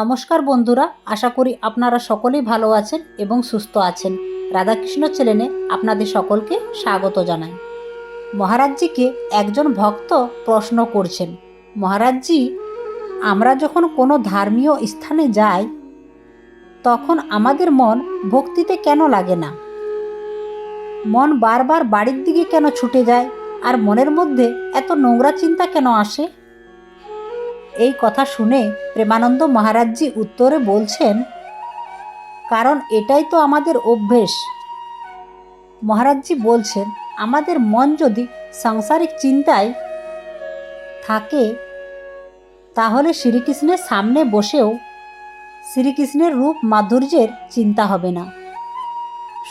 নমস্কার বন্ধুরা, আশা করি আপনারা সকলেই ভালো আছেন এবং সুস্থ আছেন। রাধাকৃষ্ণ চ্যানেলে আপনাদের সকলকে স্বাগত জানাই। মহারাজজিকে একজন ভক্ত প্রশ্ন করছেন, মহারাজজি, আমরা যখন কোনো ধর্মীয় স্থানে যাই, তখন আমাদের মন ভক্তিতে কেন লাগে না? মন বারবার বাড়ির দিকে কেন ছুটে যায়? আর মনের মধ্যে এত নোংরা চিন্তা কেন আসে? এই কথা শুনে প্রেমানন্দ মহারাজজি উত্তরে বলছেন, কারণ এটাই তো আমাদের অভ্যেস। মহারাজজি বলছেন, আমাদের মন যদি সাংসারিক চিন্তায় থাকে, তাহলে শ্রীকৃষ্ণের সামনে বসেও শ্রীকৃষ্ণের রূপ মাধুর্যের চিন্তা হবে না।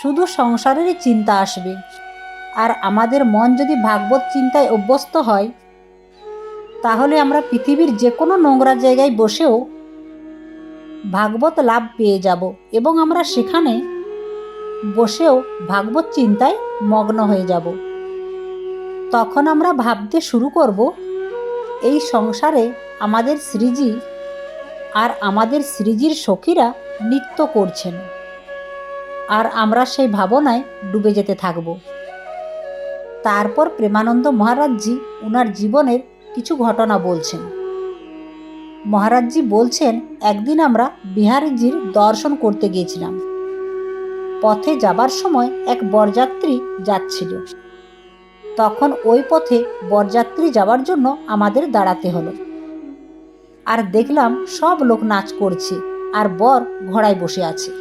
শুধু সংসারেরই চিন্তা আসবে। আর আমাদের মন যদি ভাগবত চিন্তায় অভ্যস্ত হয় তাহলে আমরা পৃথিবীর যে কোনো নোংরা জায়গায় বসেও ভাগবত লাভ পেয়ে যাব এবং আমরা সেখানে বসেও ভাগবত চিন্তায় মগ্ন হয়ে যাব। তখন আমরা ভাবতে শুরু করব, এই সংসারে আমাদের শ্রীজি আর আমাদের শ্রীজির সখীরা নৃত্য করছেন আর আমরা সেই ভাবনায় ডুবে যেতে থাকব। তারপর প্রেমানন্দ মহারাজজি ওনার জীবনের কিছু ঘটনা বলছেন। মহারাজজি বলছেন, একদিন আমরা বিহারীজির দর্শন করতে গিয়েছিলাম। পথে যাবার সময় এক বরযাত্রী যাচ্ছিল। তখন ওই পথে বরযাত্রী যাওয়ার জন্য আমাদের দাঁড়াতে হলো। আর দেখলাম সব লোক নাচ করছে আর বর ঘোড়ায় বসে আছে।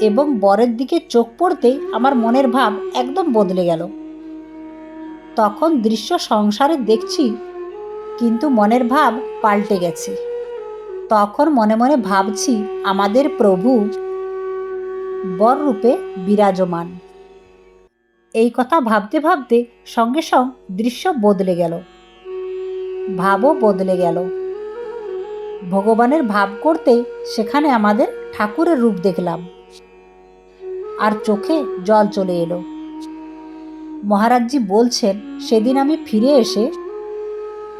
এবং বরের দিকে চোখ পড়তেই আমার মনের ভাব একদম বদলে গেল। তখন দৃশ্য সংসারে দেখছি, কিন্তু মনের ভাব পাল্টে গেছে। তখন মনে মনে ভাবছি আমাদের প্রভু বর রূপে বিরাজমান। এই কথা ভাবতে ভাবতে সঙ্গে সঙ্গ দৃশ্য বদলে গেল। ভাবও বদলে গেল। ভগবানের ভাব করতে সেখানে আমাদের ঠাকুরের রূপ দেখলাম। আর চোখে জল চলে এলো। মহারাজজি বলছেন, সেদিন আমি ফিরে এসে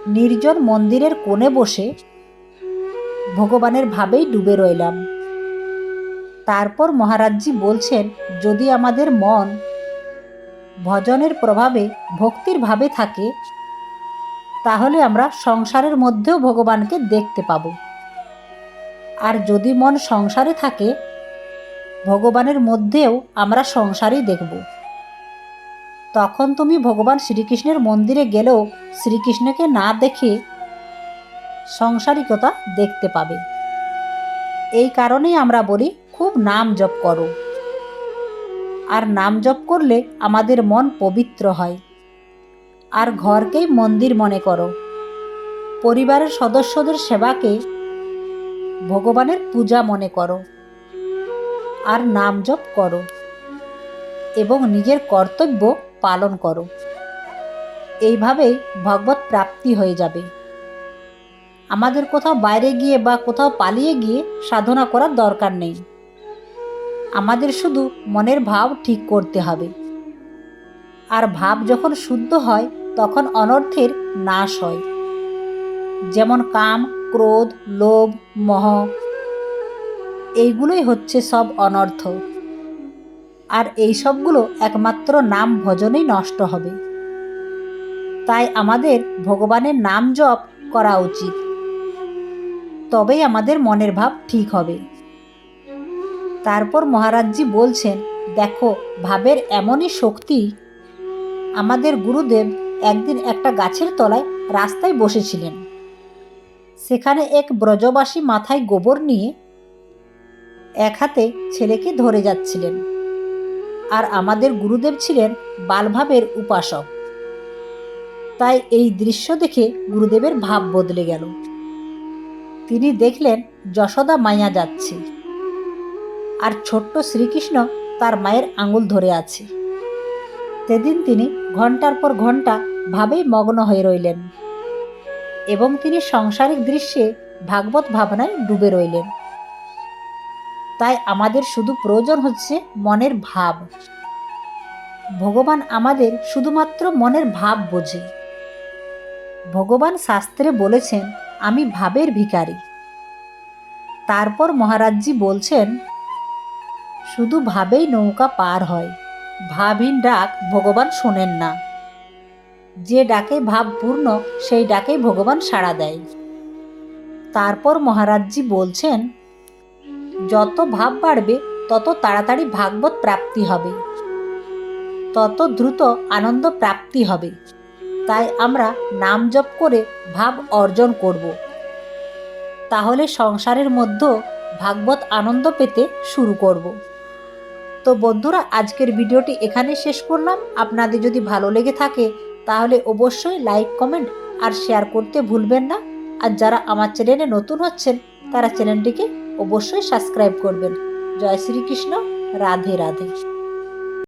নির্জন মন্দিরের কোণে বসে ভগবানের ভাবেই ডুবে রইলাম। তারপর মহারাজজি বলছেন, যদি আমাদের মন ভজনের প্রভাবে ভক্তির ভাবে থাকে, তাহলে আমরা সংসারের মধ্যেও ভগবানকে দেখতে পাব। আর যদি মন সংসারে থাকে, ভগবানের মধ্যেও আমরা সংসারই দেখব। তখন তুমি ভগবান শ্রীকৃষ্ণের মন্দিরে গেলেও শ্রীকৃষ্ণকে না দেখে সংসারিকতা দেখতে পাবে। এই কারণেই আমরা বলি, খুব নাম জপ করো। আর নাম জপ করলে আমাদের মন পবিত্র হয়। আর ঘরকেই মন্দির মনে করো। পরিবারের সদস্যদের সেবাকে ভগবানের পূজা মনে করো। আর নাম জপ করো। এবং নিজের কর্তব্য পালন করো। এইভাবেই ভগবত প্রাপ্তি হয়ে যাবে। আমাদের কোথাও বাইরে গিয়ে বা কোথাও পালিয়ে গিয়ে সাধনা করার দরকার নেই। আমাদের শুধু মনের ভাব ঠিক করতে হবে। আর ভাব যখন শুদ্ধ হয়, তখন অনর্থের নাশ হয়। যেমন কাম, ক্রোধ, লোভ, মহ, এইগুলোই হচ্ছে সব অনর্থ। আর এই সবগুলো একমাত্র নাম ভজনেই নষ্ট হবে। তাই আমাদের ভগবানের নাম জপ করা উচিত। তবেই আমাদের মনের ভাব ঠিক হবে। তারপর মহারাজজি বলছেন, দেখো, ভাবের এমনই শক্তি, আমাদের গুরুদেব একদিন একটা গাছের তলায় রাস্তায় বসেছিলেন। সেখানে এক ব্রজবাসী মাথায় গোবর নিয়ে এক হাতে ছেলেকে ধরে যাচ্ছিলেন। আর আমাদের গুরুদেব ছিলেন বালভাবের উপাসক। তাই এই দৃশ্য দেখে গুরুদেবের ভাব বদলে গেল। তিনি দেখলেন যশোদা মাইয়া যাচ্ছে। আর ছোট্ট শ্রীকৃষ্ণ তার মায়ের আঙুল ধরে আছে। সেদিন তিনি ঘণ্টার পর ঘণ্টা ভাবেই মগ্ন হয়ে রইলেন। এবং তিনি সাংসারিক দৃশ্যে ভাগবত ভাবনায় ডুবে রইলেন। তাই আমাদের শুধু প্রয়োজন হচ্ছে মনের ভাব। ভগবান আমাদের শুধুমাত্র মনের ভাব বোঝে। ভগবান শাস্ত্রে বলেছেন, আমি ভাবের ভিখারি। তারপর মহারাজজি বলছেন, শুধু ভাবেই নৌকা পার হয়। ভাবহীন ডাক ভগবান শোনেন না। যে ডাকে ভাবপূর্ণ সেই ডাকেই ভগবান সাড়া দেয়। তারপর মহারাজজি বলছেন যত ভাব বাড়বে, তত তাড়াতাড়ি ভাগবত প্রাপ্তি হবে। তত দ্রুত আনন্দ প্রাপ্তি হবে। তাই আমরা নাম জপ করে ভাব অর্জন করব। তাহলে সংসারের মধ্যেও ভাগবত আনন্দ পেতে শুরু করব। তো বন্ধুরা, আজকের ভিডিওটি এখানে শেষ করলাম। আপনাদের যদি ভালো লেগে থাকে, তাহলে অবশ্যই লাইক, কমেন্ট আর শেয়ার করতে ভুলবেন না। আর যারা আমার চ্যানেলে নতুন হচ্ছেন, তারা চ্যানেলটিকে অবশ্যই সাবস্ক্রাইব করবেন। জয় শ্রীকৃষ্ণ রাধে রাধে।